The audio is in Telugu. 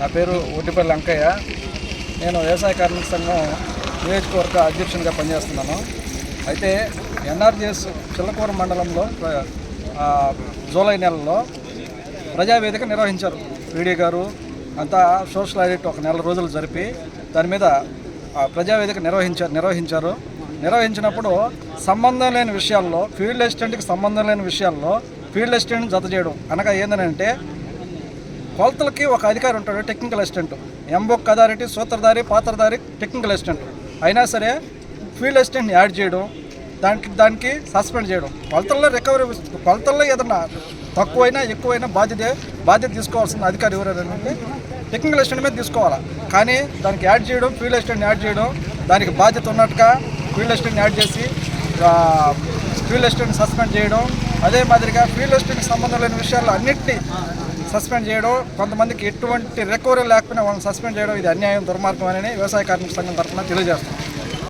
నా పేరు ఒడ్డిపల్లి వెంకయ్య నేను వ్యవసాయ కార్మిక సంఘం నియోజకవర్గ అధ్యక్షునిగా పనిచేస్తున్నాను. అయితే ఎన్ఆర్జీఎస్ చిల్లకూర మండలంలో జూలై నెలలో ప్రజావేదిక నిర్వహించారు. పీడీ గారు అంతా సోషల్ ఆడిట్ ఒక నెల రోజులు జరిపి దాని మీద ప్రజావేదిక నిర్వహించారు నిర్వహించారు. నిర్వహించినప్పుడు సంబంధం లేని విషయాల్లో ఫీల్డ్ అసిస్టెంట్కి సంబంధం లేని విషయాల్లో ఫీల్డ్ అసిస్టెంట్ జత చేయడం. అనగా ఏంటంటే కొలతలకి ఒక అధికారి ఉంటాడు టెక్నికల్ అసిస్టెంట్ ఎంబొక్ అథారిటీ సూత్రధారి పాత్రధారి టెక్నికల్ అసిస్టెంట్ అయినా సరే ఫీల్డ్ అసిస్టెంట్ని యాడ్ చేయడం దానికి దానికి సస్పెండ్ చేయడం. కొలతల్లో రికవరీ కొలతల్లో ఏదన్నా తక్కువైనా ఎక్కువైనా బాధ్యత బాధ్యత తీసుకోవాల్సిన అధికారి ఎవరంటే టెక్నికల్ అసిస్టెంట్ మీద తీసుకోవాలా. కానీ దానికి యాడ్ చేయడం ఫీల్డ్ అసిస్టెంట్ యాడ్ చేయడం దానికి బాధ్యత ఉన్నట్టుగా ఫీల్డ్ అసిస్టెంట్ యాడ్ చేసి ఫీల్డ్ అసిస్టెంట్ సస్పెండ్ చేయడం అదే మాదిరిగా ఫీల్డ్ అసిస్టెంట్కి సంబంధం లేని విషయాల్లో అన్నింటినీ సస్పెండ్ చేయడం కొంతమందికి ఎటువంటి రికవరీ లేకపోయినా వాళ్ళని సస్పెండ్ చేయడం ఇది అన్యాయం దుర్మార్గం అని వ్యవసాయ కార్మిక సంఘం తరఫున తెలియజేస్తాం